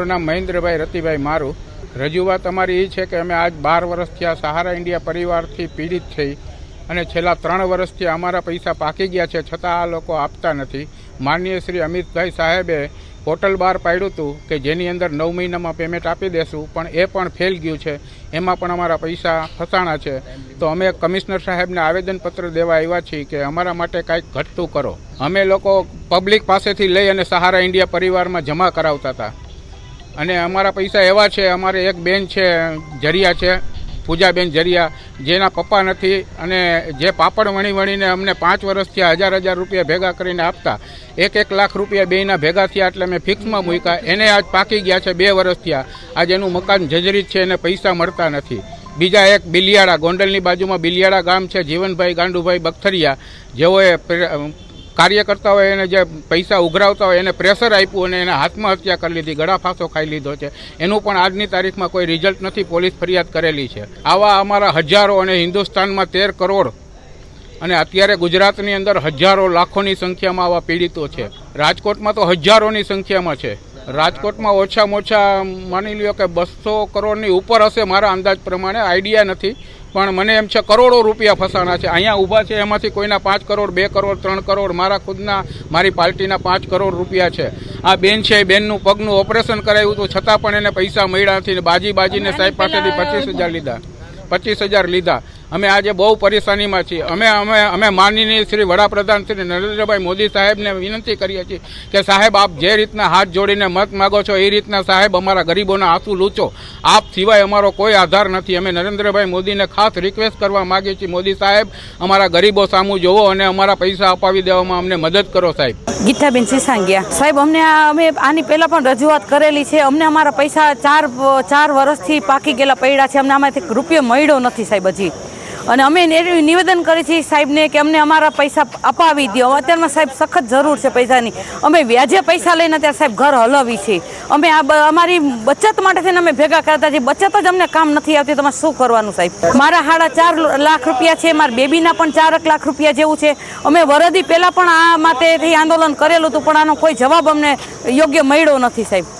મારું નામ મહેન્દ્રભાઈ રતિભાઈ મારું. રજૂઆત અમારી એ છે કે અમે આજ બાર વર્ષથી આ સહારા ઇન્ડિયા પરિવારથી પીડિત થઈ અને છેલ્લા ત્રણ વર્ષથી અમારા પૈસા પાકી ગયા છે, છતાં આ લોકો આપતા નથી. માનનીય શ્રી અમિતભાઈ સાહેબે પોર્ટલ બહાર પાડ્યું હતું કે જેની અંદર નવ મહિનામાં પેમેન્ટ આપી દેશું, પણ એ પણ ફેલ ગયું છે. એમાં પણ અમારા પૈસા ફસાણા છે. તો અમે કમિશનર સાહેબને આવેદનપત્ર દેવા આવ્યા છીએ કે અમારા માટે કાંઈક ઘટતું કરો. અમે લોકો પબ્લિક પાસેથી લઈ અને સહારા ઇન્ડિયા પરિવારમાં જમા કરાવતા હતા. અને અમારા પૈસા એવા છે, અમારે એક બેન છે, જરિયા છે, પૂજાબેન જરિયા, જેના પપ્પા નથી અને જે પાપડ વણી વણીને અમને પાંચ વર્ષથી હજાર હજાર રૂપિયા ભેગા કરીને આપતા, એક એક લાખ રૂપિયા બેયના ભેગા થયા એટલે મેં ફિક્સમાં મૂક્યા. એને આજ પાકી ગયા છે, બે વર્ષ થયા. આજ એનું મકાન જર્જરિત છે, એને પૈસા મળતા નથી. બીજા એક બિલિયાળા, ગોંડલની બાજુમાં બિલિયાળા ગામ છે, જીવનભાઈ ગાંડુભાઈ બખથરિયા, જેઓએ કાર્યકર્તા હોય, એને જે પૈસા ઉઘરાવતા હોય, એને પ્રેશર આપ્યું અને એને આત્મહત્યા કરી લીધી ગળા ફાંસો ખાઈ લીધો છે. એનું પણ આજની તારીખમાં કોઈ રિઝલ્ટ નથી, પોલીસ ફરિયાદ કરેલી છે. આવા અમારા હજારો અને હિન્દુસ્તાનમાં તેર કરોડ અને અત્યારે ગુજરાતની અંદર હજારો લાખોની સંખ્યામાં આવા પીડિતો છે. રાજકોટમાં તો હજારોની સંખ્યામાં છે. રાજકોટમાં ઓછામાં ઓછા માની લ્યો કે બસો કરોડની ઉપર હશે મારા અંદાજ પ્રમાણે, આઈડિયા નથી. પણ મને એમ છે કરોડો રૂપિયા ફસાણા છે. અહીંયા ઊભા છે એમાંથી કોઈના પાંચ કરોડ બે કરોડ ત્રણ કરોડ મારા ખુદના મારી પાર્ટીના પાંચ કરોડ રૂપિયા છે. આ બેન છે બેનનું પગનું ઓપરેશન કરાવ્યું હતું છતાં પણ એને પૈસા મળ્યા નથી. બાજી બાજીને સાહેબ પાસેથી પચીસ હજાર લીધા. પચીસ હજાર લીધા. અમે આજે બહુ પરેશાનીમાં છીએ. અમે અમે અમે માનનીય શ્રી વડાપ્રધાન શ્રી નરેન્દ્રભાઈ મોદી સાહેબને વિનંતી કરીએ છીએ કે સાહેબ, આપ જે રીતના હાથ જોડીને મત માગો છો, એ રીતના સાહેબ અમારા ગરીબોના આંસુ લૂચો આપ સિવાય અમારો કોઈ આધાર નથી. અમે નરેન્દ્રભાઈ મોદીને ખાસ રિક્વેસ્ટ કરવા માંગીએ છીએ. મોદી સાહેબ, અમારા ગરીબો સામું જોવો અને અમારા પૈસા અપાવી દેવામાં અમને મદદ કરો સાહેબ. ગીતાબેન સિસાંગિયા, સાહેબ, અમને અમે આની પહેલાં પણ રજૂઆત કરેલી છે. અમને અમારા પૈસા ચાર ચાર વર્ષથી પાકી ગયેલા પડ્યા છે. અમને આમાંથી રૂપિયો મળ્યો નથી સાહેબ હજી. અને અમે નિવેદન કરીએ છીએ સાહેબને કે અમને અમારા પૈસા અપાવી દો અત્યારમાં સાહેબ સખત જરૂર છે પૈસાની. અમે વ્યાજે પૈસા લઈને અત્યારે સાહેબ ઘર હલાવી છે. અમે આ અમારી બચત માટે થઈને અમે ભેગા કરતા છીએ બચત જ અમને કામ નથી આવતી. તમારે શું કરવાનું સાહેબ? મારા સાડા ચાર લાખ રૂપિયા છે. મારા બેબીના પણ ચારક લાખ રૂપિયા જેવું છે. અમે વરદી પહેલાં પણ આ માટેથી આંદોલન કરેલું હતું. પણ આનો કોઈ જવાબ અમને યોગ્ય મળ્યો નથી સાહેબ.